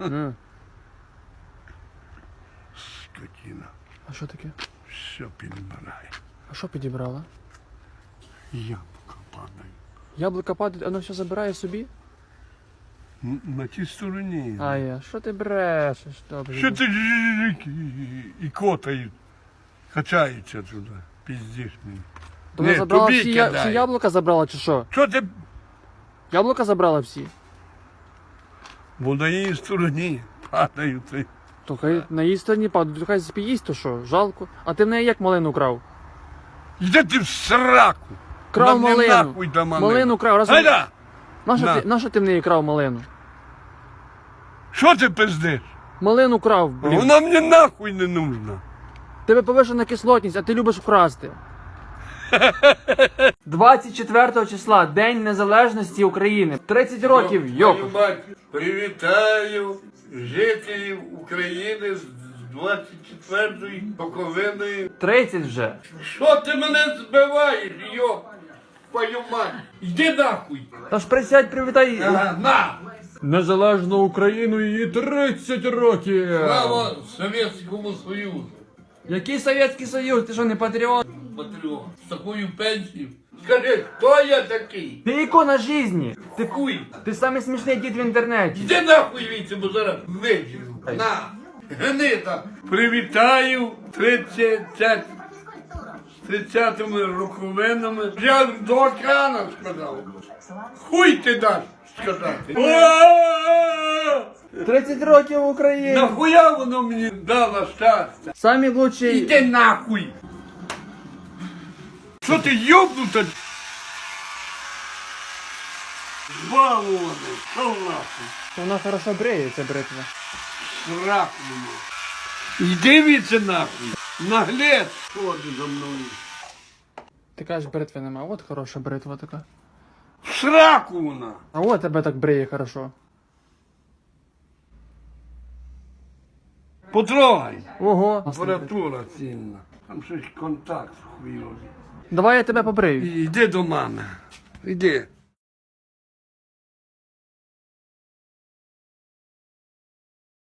М. Скотина. А що таке? Все підбирає. А що підібрала? Яблука падає. Яблука падає, воно все забирає собі? Н- На тій стороні. А я, що ти брешеш? Добре. Що ти жик і, і котають? Качаються туди. Піздиш мені. То вона Ні, забрала тобі всі, я, кидає. всі яблука забрала чи що? Що ти? Яблука забрала всі? Бо на її стороні падають. То хай на її стороні падає, то хай спіїсть, то що, жалко. А ти в неї як малину крав? Йди ти в сраку. Крав Нам не малину. нахуй до малини. Малину крав. Раз... Гайда! Нащо На. ти, нащо ти в неї крав малину? Що ти пиздиш? Малину крав, блін. Вона мені нахуй не нужна. Тебе повишена кислотність, а ти любиш вкрасти. 24 числа, День Незалежності України. 30 років, йоп. Привітаю жителів України з 24-ї роковиною. 30 вже. Що ти мене збиваєш, йоп? Твою мать. Йди нахуй. Та ж присядь, привітай. Ага, на! Незалежну Україну її 30 років. Слава Совєтському Союзу. Який Совєтський Союз? Ти що не патріот? Патріот. З такою пенсією. Скажи, хто я такий? Ти ікона житті. Ти, Хуй. ти самий смішний дід в інтернеті. Йди нахуй віці, бо зараз виживу. На! Гнида! Привітаю 30 з 30-ми роковинами. Я до океану сказав. Хуй ти даш сказати. О! 30 років України. Нахуя воно мені дало щастя? Самі лучший. Іди нахуй! Що ти йобнута? Що нахуй? Вона хорошо бреє, ця бритва. Срак мені. Йди віце нахуй. Наглець ходи за мною. Ти кажеш, бритви нема. От хороша бритва така. В сраку вона. А от тебе так бреє хорошо. Потрогай. Ого. Температура цінна. Там щось контакт хуйовий. Давай я тебе побрию. Йди до мами. Йди.